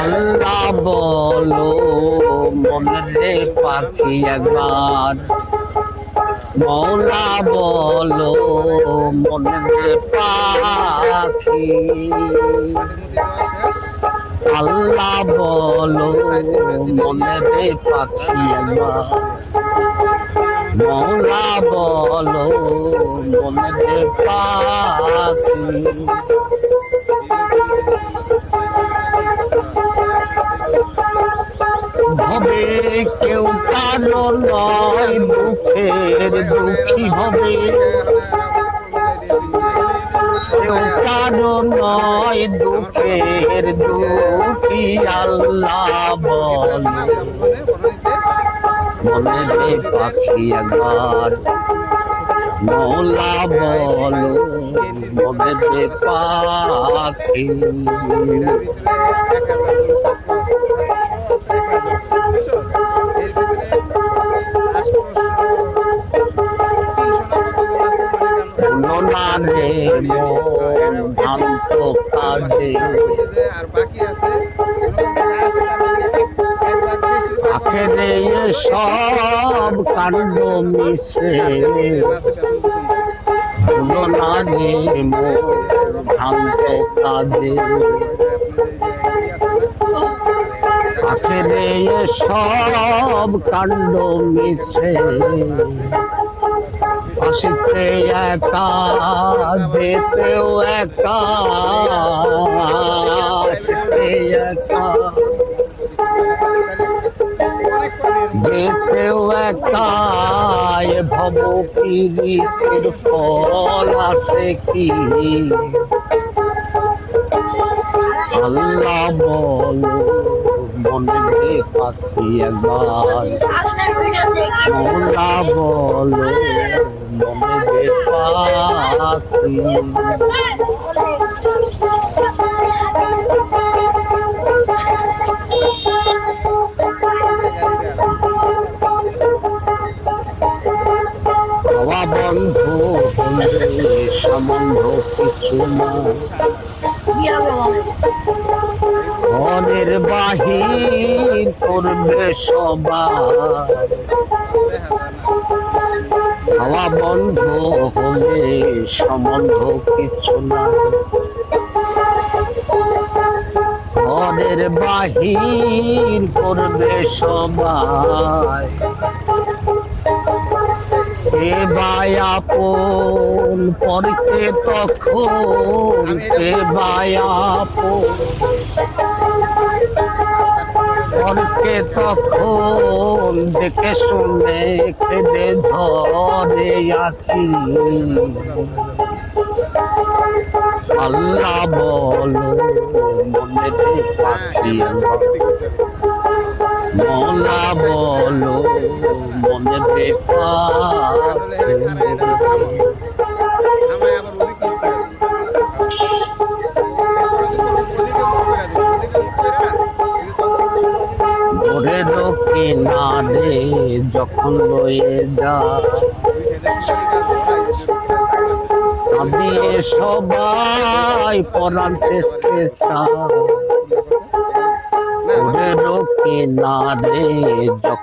আল্লাহ বলো মনে পাখি একবার। মৌলা বলো মনে পাখি। আল্লাহ বলো মনে পাখি একবার। মৌলা বলো মনে পাখি। নয় দুঃখের দুঃখী হবে। কারও নয় দুঃখের দুঃখী আল্লাহ বল। মনে রে পাখি একবার, মৌলা বল, মনে রে পাখি। হলো ভ্রান্ত কাজে আখেরে সব কাণ্ড মিশে হলো না রে মন ভ্রান্ত কাজে আখেরে সব কাণ্ড মিছে। আসতে একা, যেতেও একা, আসতে একা। যেতেও একা ভব পীড়িতের ফল আছে কি? আল্লাহ বল, মনে পাখি একবার। মৌলা বল মনে পাখি হওয়া সম্বন্ধ কিছু না বাহির করবে সবার হাওয়া বন্ধ হলে সম্বন্ধ কিছু না ঘরের বাহির করবে সবাই। কে বায়াপন পরকে তখন কে বায়াপন পরকে তখন দেখে শুনে খেদে ধরে আখি আল্লাহ বলো, মনে পাখি মৌলা বলো মনে পাখি যখন লয়ে যা। আমি সবাই পরাণ টেস্টে চা। ওরে লোকে না রে যখন